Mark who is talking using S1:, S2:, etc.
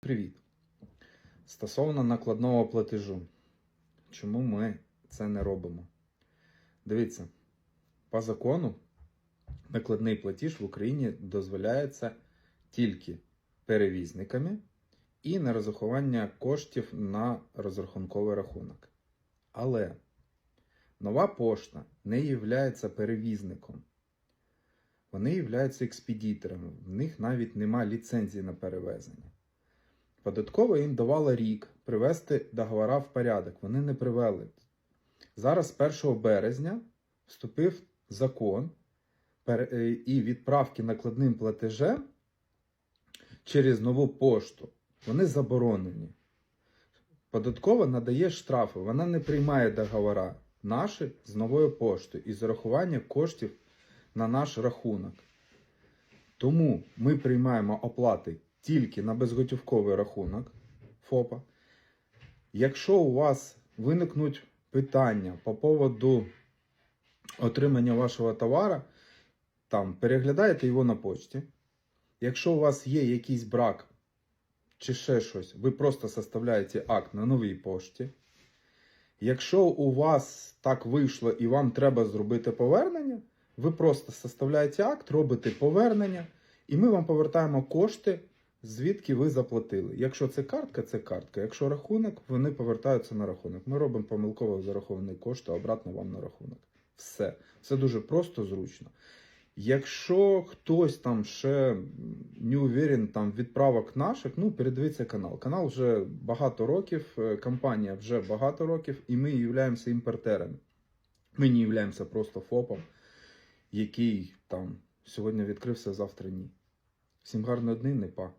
S1: Привіт! Стосовно накладного платежу. Чому ми це не робимо? Дивіться, по закону накладний платіж в Україні дозволяється тільки перевізниками і на розрахування коштів на розрахунковий рахунок. Але нова пошта не є перевізником. Вони являються експедіторами, в них навіть немає ліцензії на перевезення. Податкова їм давала рік привести договора в порядок. Вони не привели. Зараз, 1 березня, вступив закон е, і відправки накладним платежем через нову пошту. Вони заборонені. Податкова надає штрафи, вона не приймає договора наші з новою поштою і зарахування коштів на наш рахунок. Тому ми приймаємо оплати тільки на безготівковий рахунок ФОПа. Якщо у вас виникнуть питання по поводу отримання вашого товара, там переглядаєте його на почті. Якщо у вас є якийсь брак чи ще щось, ви просто составляєте акт на новій пошті. Якщо у вас так вийшло і вам треба зробити повернення, ви просто составляєте акт, робите повернення, і ми вам повертаємо кошти, звідки ви заплатили. Якщо це картка, це картка. Якщо рахунок, вони повертаються на рахунок. Ми робимо помилково зараховані кошти обратно вам на рахунок. Все. Це дуже просто, зручно. Якщо хтось там ще не уверен там відправок наших, ну передивіться канал. Канал вже багато років, е, компанія вже багато років, і ми являємося імпортерами. Ми не являємося просто ФОПом, який там сьогодні відкрився, завтра ні. Всім гарного дня, не па.